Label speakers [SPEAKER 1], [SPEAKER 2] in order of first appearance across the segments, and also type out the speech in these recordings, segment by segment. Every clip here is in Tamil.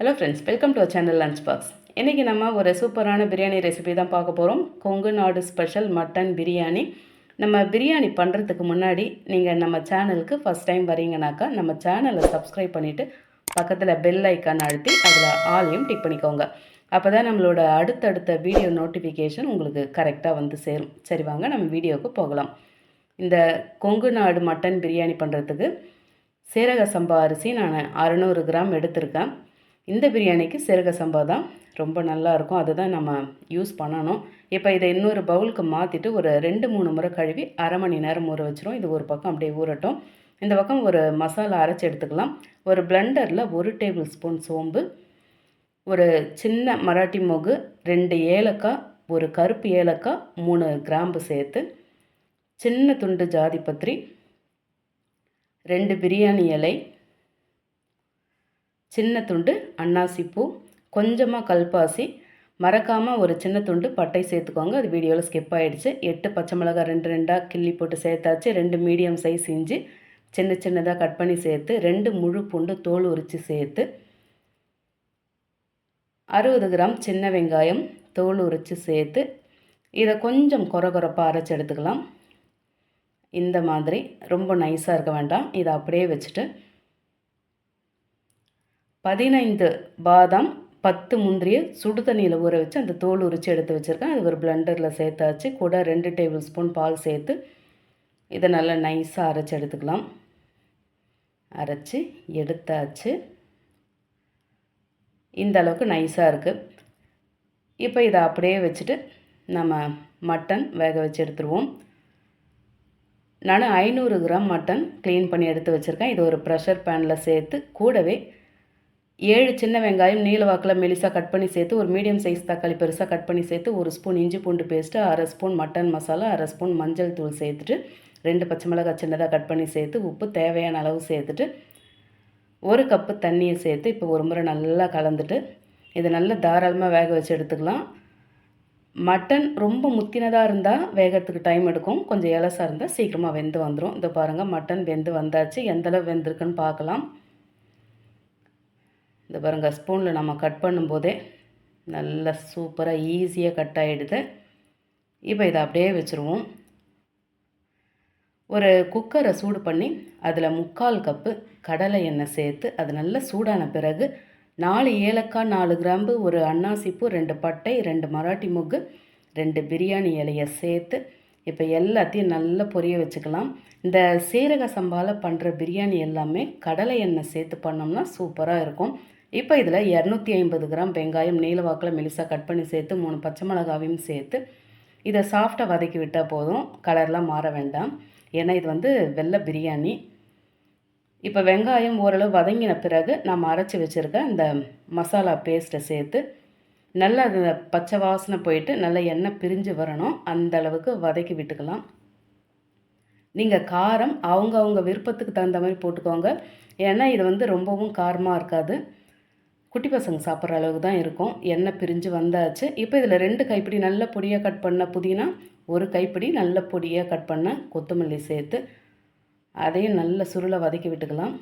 [SPEAKER 1] Hello friends welcome to channel lunch box இன்றைக்கி நம்ம ஒரு சூப்பரான பிரியாணி ரெசிபி தான் பார்க்க போகிறோம் கொங்கு நாடு ஸ்பெஷல் மட்டன் பிரியாணி. நம்ம பிரியாணி பண்ணுறதுக்கு முன்னாடி நீங்கள் நம்ம சேனலுக்கு ஃபஸ்ட் டைம் வரீங்கனாக்கா நம்ம சேனலை சப்ஸ்கிரைப் பண்ணிவிட்டு பக்கத்தில் பெல் ஐக்கான் அழுத்தி அதில் ஆலையும் டிக் பண்ணிக்கோங்க. அப்போ தான் நம்மளோட அடுத்தடுத்த வீடியோ நோட்டிஃபிகேஷன் உங்களுக்கு கரெக்டாக வந்து சேரும். சரி வாங்க நம்ம வீடியோவுக்கு போகலாம். இந்த கொங்கு நாடு மட்டன் பிரியாணி பண்ணுறதுக்கு சீரக சம்பா அரிசி நான் அறநூறு கிராம் எடுத்திருக்கேன். இந்த பிரியாணிக்கு சீரக சம்பா தான் ரொம்ப நல்லா இருக்கும். அதுதான் நம்ம யூஸ் பண்ணணும். இப்போ இதை இன்னொரு பவுலுக்கு மாற்றிட்டு ஒரு ரெண்டு மூணு முறை கழுவி அரை மணி நேரம் ஊற வச்சிரும் இது ஒரு பக்கம் அப்படியே ஊறட்டும். இந்த பக்கம் ஒரு மசாலா அரைச்சி எடுத்துக்கலாம். ஒரு பிளெண்டரில் ஒரு டேபிள் ஸ்பூன் சோம்பு ஒரு சின்ன மராட்டி மொகு ரெண்டு ஏலக்காய் ஒரு கருப்பு ஏலக்காய் மூணு கிராம்பு சேர்த்து சின்ன துண்டு ஜாதிபத்திரி ரெண்டு பிரியாணி இலை சின்ன துண்டு அன்னாசிப்பூ கொஞ்சமாக கல்பாசி. மறக்காமல் ஒரு சின்ன துண்டு பட்டை சேர்த்துக்கோங்க. அது வீடியோவில் ஸ்கிப் ஆகிடுச்சு எட்டு பச்சை மிளகாய் ரெண்டு ரெண்டாக கிள்ளி போட்டு சேர்த்தாச்சு. ரெண்டு மீடியம் சைஸ் இஞ்சி சின்ன சின்னதாக கட் பண்ணி சேர்த்து ரெண்டு முழு பூண்டு தோல் உரித்து சேர்த்து அறுபது கிராம் சின்ன வெங்காயம் தோல் உரித்து சேர்த்து இதை கொஞ்சம் குறை குறைப்பாக அரைச்சி எடுத்துக்கலாம். இந்த மாதிரி ரொம்ப நைஸாக இருக்க வேண்டாம். இதை அப்படியே வச்சுட்டு பதினைந்து பாதாம் பத்து முந்திரியை சுடு தண்ணியில் ஊற வச்சு அந்த தோல் உரித்து எடுத்து வச்சுருக்கேன். அது ஒரு பிளெண்டரில் சேர்த்தாச்சு. கூட ரெண்டு டேபிள் ஸ்பூன் பால் சேர்த்து இதை நல்லா நைஸாக அரைச்சி எடுத்துக்கலாம். அரைச்சி எடுத்தாச்சு. இந்த அளவுக்கு நைஸாக இருக்குது இப்போ இதை அப்படியே வச்சுட்டு நம்ம மட்டன் வேக வச்சு எடுத்துருவோம். நான் ஐநூறு கிராம் மட்டன் க்ளீன் பண்ணி எடுத்து வச்சுருக்கேன். இது ஒரு ப்ரெஷர் பேனில் சேர்த்து கூடவே ஏழு சின்ன வெங்காயம் நீல வாக்கில் மெலிசாக கட் பண்ணி சேர்த்து ஒரு மீடியம் சைஸ் தக்காளி பெருசாக கட் பண்ணி சேர்த்து ஒரு ஸ்பூன் இஞ்சி பூண்டு பேஸ்ட்டு அரை ஸ்பூன் மட்டன் மசாலா அரை ஸ்பூன் மஞ்சள் தூள் சேர்த்துட்டு ரெண்டு பச்சை மிளகாய் சின்னதாக கட் பண்ணி சேர்த்து உப்பு தேவையான அளவு சேர்த்துட்டு ஒரு கப்பு தண்ணியை சேர்த்து இப்போ ஒரு முறை நல்லா கலந்துட்டு இதை நல்லா தாராளமாக வேக வச்சு எடுத்துக்கலாம். மட்டன் ரொம்ப முத்தினதாக இருந்தால் வேகிறதுக்கு டைம் எடுக்கும். கொஞ்சம் இலசாக இருந்தால் சீக்கிரமாக வெந்து வந்துடும் இதை பாருங்கள் மட்டன் வெந்து வந்தாச்சு. எந்தளவு வெந்திருக்குன்னு பார்க்கலாம். இந்த பாருங்கள் ஸ்பூனில் நம்ம கட் பண்ணும்போதே நல்லா சூப்பராக ஈஸியாக கட் ஆகிடுது இப்போ இதை அப்படியே வச்சுருவோம். ஒரு குக்கரை சூடு பண்ணி அதில் முக்கால் கப்பு கடலை எண்ணெய் சேர்த்து அது நல்லா சூடான பிறகு நாலு ஏலக்காய் நாலு கிராம்பு ஒரு அன்னாசிப்பூ ரெண்டு பட்டை ரெண்டு மராட்டி முக்கு ரெண்டு பிரியாணி இலையை சேர்த்து இப்போ எல்லாத்தையும் நல்லா பொரிய வச்சுக்கலாம். இந்த சீரக சம்பாவில் பண்ணுற பிரியாணி எல்லாமே கடலை எண்ணெய் சேர்த்து பண்ணோம்னா சூப்பராக இருக்கும். இப்போ இதில் இரநூத்தி ஐம்பது கிராம் வெங்காயம் நீலவாக்கில் மெலிசாக கட் பண்ணி சேர்த்து மூணு பச்சை மிளகாவையும் சேர்த்து இதை சாஃப்டாக வதக்கி விட்டால் போதும். கலர்லாம் மாற வேண்டாம். ஏன்னா இது வந்து வெள்ளை பிரியாணி. இப்போ வெங்காயம் ஓரளவு வதங்கின பிறகு நம்ம அரைச்சி வச்சுருக்க இந்த மசாலா பேஸ்ட்டை சேர்த்து நல்லா அது பச்சை வாசனை போயிட்டு நல்லா எண்ணெய் பிரிஞ்சு வரணும். அந்த அளவுக்கு வதக்கி விட்டுக்கலாம். நீங்கள் காரம் அவங்கவுங்க விருப்பத்துக்கு தகுந்த மாதிரி போட்டுக்கோங்க. ஏன்னா இது வந்து ரொம்பவும் காரமாக இருக்காது. குட்டி பசங்க சாப்பிட்ற அளவுக்கு தான் இருக்கும். எண்ணெய் பிரிஞ்சு வந்தாச்சு. இப்போ இதில் ரெண்டு கைப்பிடி நல்ல பொடியாக கட் பண்ண புதினா ஒரு கைப்பிடி நல்ல பொடியாக கட் பண்ண கொத்தமல்லி சேர்த்து அதையும் நல்ல சுருளை வதக்கி விட்டுக்கலாம்.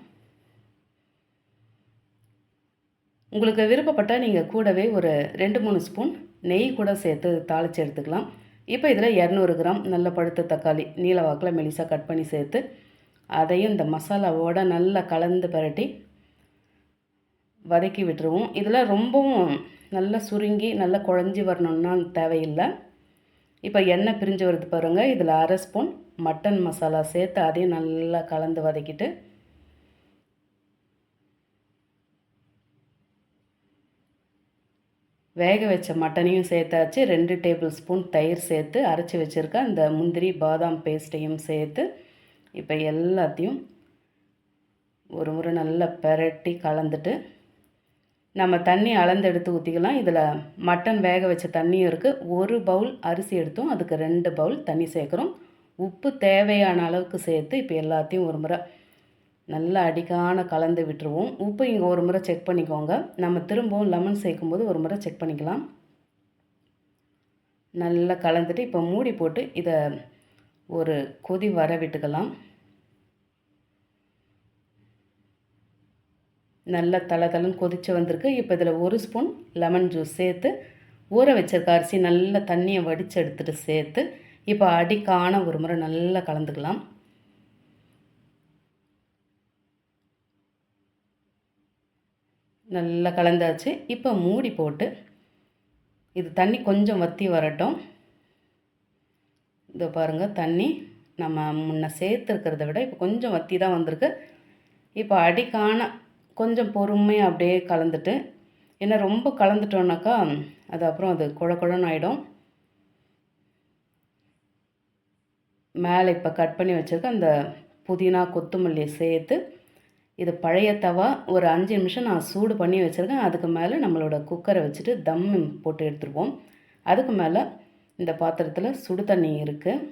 [SPEAKER 1] உங்களுக்கு விருப்பப்பட்டால் நீங்கள் கூடவே ஒரு ரெண்டு மூணு ஸ்பூன் நெய் கூட சேர்த்து தாளித்து எடுத்துக்கலாம். இப்போ இதில் இரநூறு கிராம் நல்ல பழுத்த தக்காளி நீல வாக்கில் மெலிசாக கட் பண்ணி சேர்த்து அதையும் இந்த மசாலாவோடு நல்லா கலந்து பரட்டி வதக்கி விட்டுருவோம். இதில் ரொம்பவும் நல்லா சுருங்கி நல்லா குழஞ்சி வரணுன்னா தேவையில்லை. இப்போ எண்ணெய் பிரிஞ்சு வருது பாருங்கள் இதில் அரை ஸ்பூன் மட்டன் மசாலா சேர்த்து அதையும் நல்லா கலந்து வதக்கிட்டு வேக வச்ச மட்டனையும் சேர்த்தாச்சு. ரெண்டு டேபிள் ஸ்பூன் தயிர் சேர்த்து அரைச்சி வச்சுருக்கேன் அந்த முந்திரி பாதாம் பேஸ்ட்டையும் சேர்த்து இப்போ எல்லாத்தையும் ஒரு முறை நல்லா பெரட்டி கலந்துட்டு நம்ம தண்ணி அளந்து எடுத்து ஊற்றிக்கலாம் இதில் மட்டன் வேக வச்ச தண்ணியும் இருக்குது ஒரு பவுல் அரிசி எடுத்தோம். அதுக்கு ரெண்டு பவுல் தண்ணி சேர்க்குறோம். உப்பு தேவையான அளவுக்கு சேர்த்து இப்போ எல்லாத்தையும் ஒரு முறை நல்லா அடிக்கான கலந்து விட்டுருவோம். உப்பு இங்கே ஒரு முறை செக் பண்ணிக்கோங்க. நம்ம திரும்பவும் லெமன் சேர்க்கும்போது ஒரு முறை செக் பண்ணிக்கலாம். நல்லா கலந்துட்டு இப்போ மூடி போட்டு இதை ஒரு கொதி வர விட்டுக்கலாம். நல்லா தலை தலைன்னு கொதித்து வந்திருக்கு. இப்போ இதில் ஒரு ஸ்பூன் லெமன் ஜூஸ் சேர்த்து ஊற வச்சிருக்க அரிசி நல்லா தண்ணியை வடித்து எடுத்துகிட்டு சேர்த்து இப்போ அடிக்கான ஒரு முறை நல்லா கலந்துக்கலாம். நல்லா கலந்தாச்சு. இப்போ மூடி போட்டு இது தண்ணி கொஞ்சம் வற்றி வரட்டும். இதோ பாருங்கள் தண்ணி நம்ம முன்ன சேர்த்துருக்கிறத விட இப்போ கொஞ்சம் வற்றி தான் வந்திருக்கு. இப்போ அடிக்கான கொஞ்சம் பொறுமையாக அப்படியே கலந்துட்டு ஏன்னா ரொம்ப கலந்துட்டோன்னாக்கா அது அப்புறம் அது குழ குழன்னு ஆகிடும் மேலே இப்போ கட் பண்ணி வச்சுருக்க அந்த புதினா கொத்தமல்லியை சேர்த்து இது பழைய தவா ஒரு அஞ்சு நிமிஷம் நான் சூடு பண்ணி வச்சுருக்கேன். அதுக்கு மேலே நம்மளோட குக்கரை வச்சுட்டு தம் போட்டு எடுத்துருவோம். அதுக்கு மேலே இந்த பாத்திரத்தில் சுடு தண்ணி இருக்குது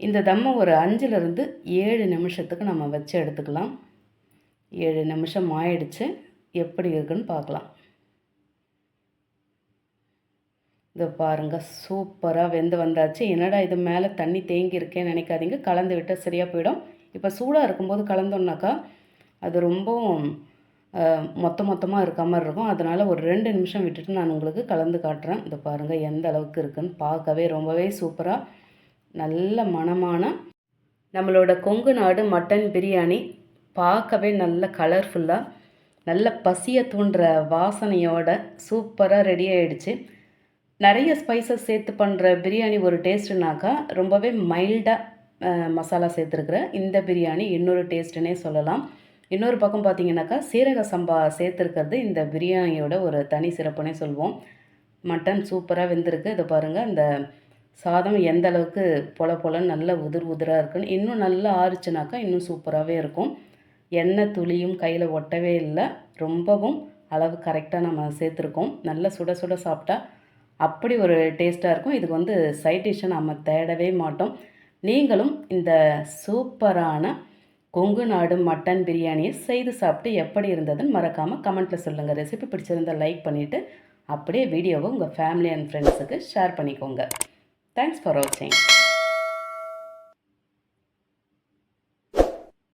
[SPEAKER 1] இந்த தம்மை ஒரு அஞ்சுலேருந்து ஏழு நிமிஷத்துக்கு நம்ம வச்சு எடுத்துக்கலாம். ஏழு நிமிஷம் ஆயிடுச்சு. எப்படி இருக்குன்னு பார்க்கலாம். இதை பாருங்கள் சூப்பராக வெந்து வந்தாச்சு. என்னடா இது மேலே தண்ணி தேங்கியிருக்கேன்னு நினைக்காதீங்க. கலந்து விட்டால் சரியாக போயிடும். இப்போ சூடாக இருக்கும்போது கலந்தோம்னாக்கா அது ரொம்பவும் மொத்த மொத்தமாக இருக்க மாதிரி இருக்கும். அதனால் ஒரு ரெண்டு நிமிஷம் விட்டுட்டு நான் உங்களுக்கு கலந்து காட்டுறேன். இதை பாருங்கள் எந்த அளவுக்கு இருக்குன்னு பார்க்கவே ரொம்பவே சூப்பராக நல்ல மனமான நம்மளோட கொங்கு நாடு மட்டன் பிரியாணி. பார்க்கவே நல்ல கலர்ஃபுல்லாக நல்ல பசியை தூண்டுற வாசனையோட சூப்பராக ரெடி ஆகிடுச்சு நிறைய ஸ்பைசஸ் சேர்த்து பண்ணுற பிரியாணி ஒரு டேஸ்ட்டுனாக்கா ரொம்பவே மைல்டாக மசாலா சேர்த்துருக்குறேன் இந்த பிரியாணி இன்னொரு டேஸ்ட்டுன்னே சொல்லலாம். இன்னொரு பக்கம் பார்த்தீங்கன்னாக்கா சீரக சம்பா சேர்த்துருக்கிறது இந்த பிரியாணியோட ஒரு தனி சிறப்புனே சொல்லுவோம் மட்டன் சூப்பராக வெந்திருக்கு. இதை பாருங்கள் இந்த சாதம் எந்த அளவுக்கு பொல பொலன்னு நல்ல உதிர் உதிராக இருக்குன்னு இன்னும் நல்லா ஆறுச்சுனாக்கா இன்னும் சூப்பராகவே இருக்கும். எண்ணெய் துளியும் கையில் ஒட்டவே இல்லை. ரொம்பவும் அளவு கரெக்டாக நம்ம சேர்த்துருக்கோம். நல்லா சுட சுட சாப்பிட்டா அப்படி ஒரு டேஸ்ட்டாக இருக்கும். இதுக்கு வந்து சைட் டிஷ்ஷை நம்ம தேடவே மாட்டோம். நீங்களும் இந்த சூப்பரான கொங்கு நாடு மட்டன் பிரியாணியை செய்து சாப்பிட்டு எப்படி இருந்ததுன்னு மறக்காமல் கமெண்ட்டில் சொல்லுங்கள் ரெசிபி பிடிச்சிருந்தால் லைக் பண்ணிவிட்டு அப்படியே வீடியோவை உங்கள் ஃபேமிலி அண்ட் ஃப்ரெண்ட்ஸுக்கு ஷேர் பண்ணிக்கோங்க. தேங்க்ஸ் ஃபார் வாட்சிங்